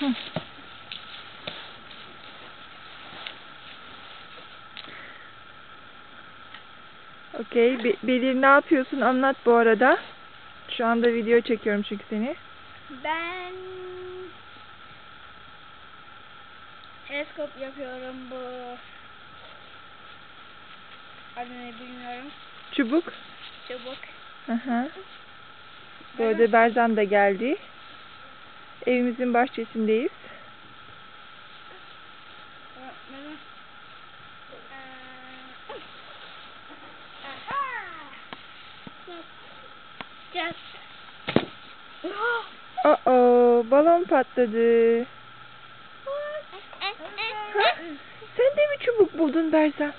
Hı. Okey. Be- Belir ne yapıyorsun? Anlat bu arada. Şu anda video çekiyorum çünkü seni. Ben teleskop yapıyorum bu. Adını bilmiyorum. Çubuk. Çubuk. Hı hı. Bu arada Berzan da geldi. Evimizin bahçesindeyiz. Just. Oh balon patladı. Ha? Sen de mi çubuk buldun Berzan?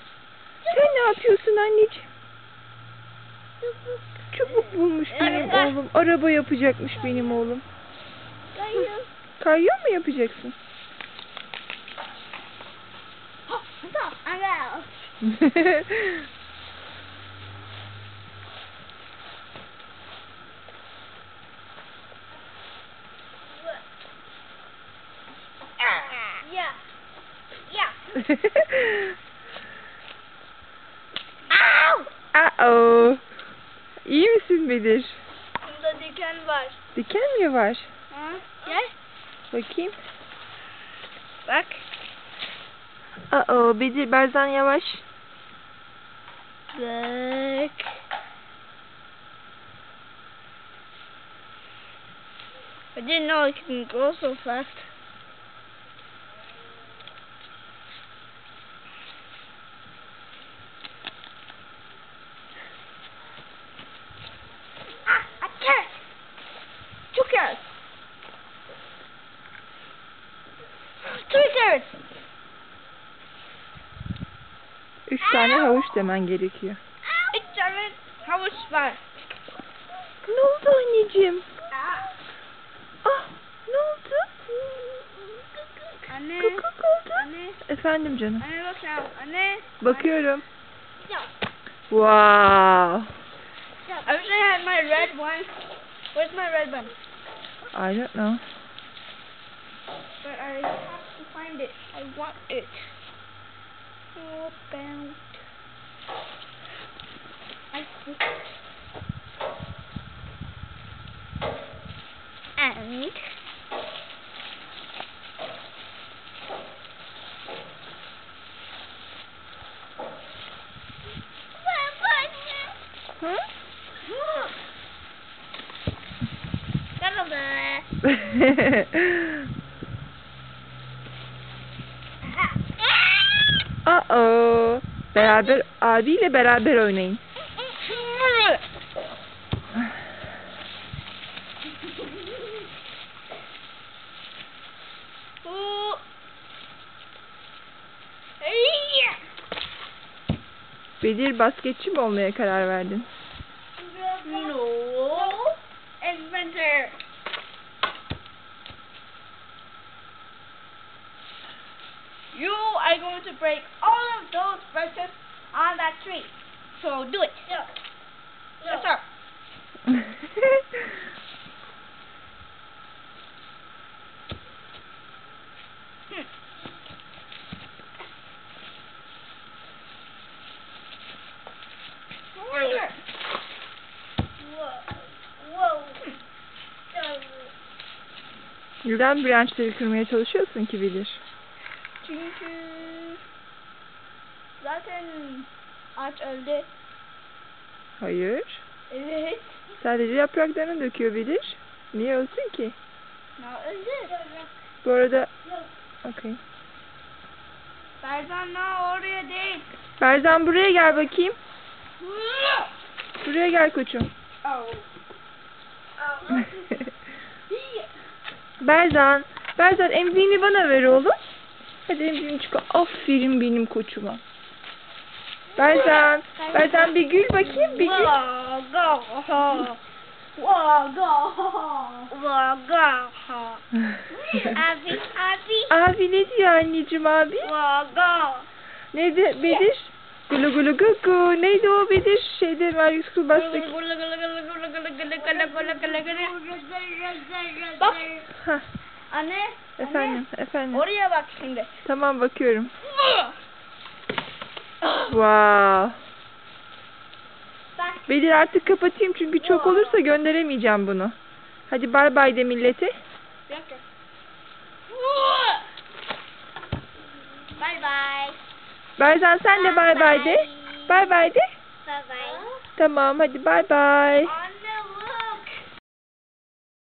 Sen ne yapıyorsun anneciğim? Çubuk bulmuş benim oğlum. Araba yapacakmış benim oğlum. Kayıyor mu yapacaksın? Yeah. Yeah. Uh-oh. İyi misin Bedir? Bunda diken var. Diken mi var? Bakayım. Bak. Uh-oh. Bedir Berzan yavaş. Bak. I didn't know it can go so fast. Tane havuç demen gerekiyor. Üç tane havuç var. Ne oldu anneciğim? Ah. Ne oldu? Anne. Kıkık oldu. Anne. Efendim canım. Anne bak ya. Anne. Bakıyorum. Wow. I wish I had my red one. Where's my red one? I don't know. But I have to find it. I want it. Oh, bound. I see. And Hı? Merhaba. Uh-oh. Beraber abiyle beraber oynayın. Bedir basketçi mi olmaya karar verdin? No. Adventure. You are going to break all of those branches on that tree. So do it. Yes, yes sir. Hmm. Whoa. Whoa. Neden branchları kırmaya çalışıyorsun ki Bedir? Çünkü zaten ağaç öldü. Hayır. Evet. Sadece yapraklarını döküyor Bedir. Niye ölsün ki? Ne öldü? Bu arada... Okey. Berzan ne oraya değil. Berzan buraya gel bakayım. Buraya gel koçum. Oh. Berzan. Berzan emziğini bana ver oğlum. Hadi emziğini çıkar. Aferin benim koçuma. Berzan. Berzan bir gül bakayım bir gül. Abi, abi. abi ne diyor anneciğim abi? Vaga. Neydi Bedir? Gulu gulu gu gu. Neydi o Bedir? Şeyde Mario School Bus'taki. Bak, Hah. Anne. Efendim, efendim. Anne. Oraya bak şimdi. Tamam bakıyorum. Wow. Bak. Belir artık kapatayım çünkü çok olursa gönderemeyeceğim bunu. Hadi bay bay de yok. Bye bye. Berzan sen de bay bay de. Bay bay de. Bye bye. Tamam hadi bay bay. Ay.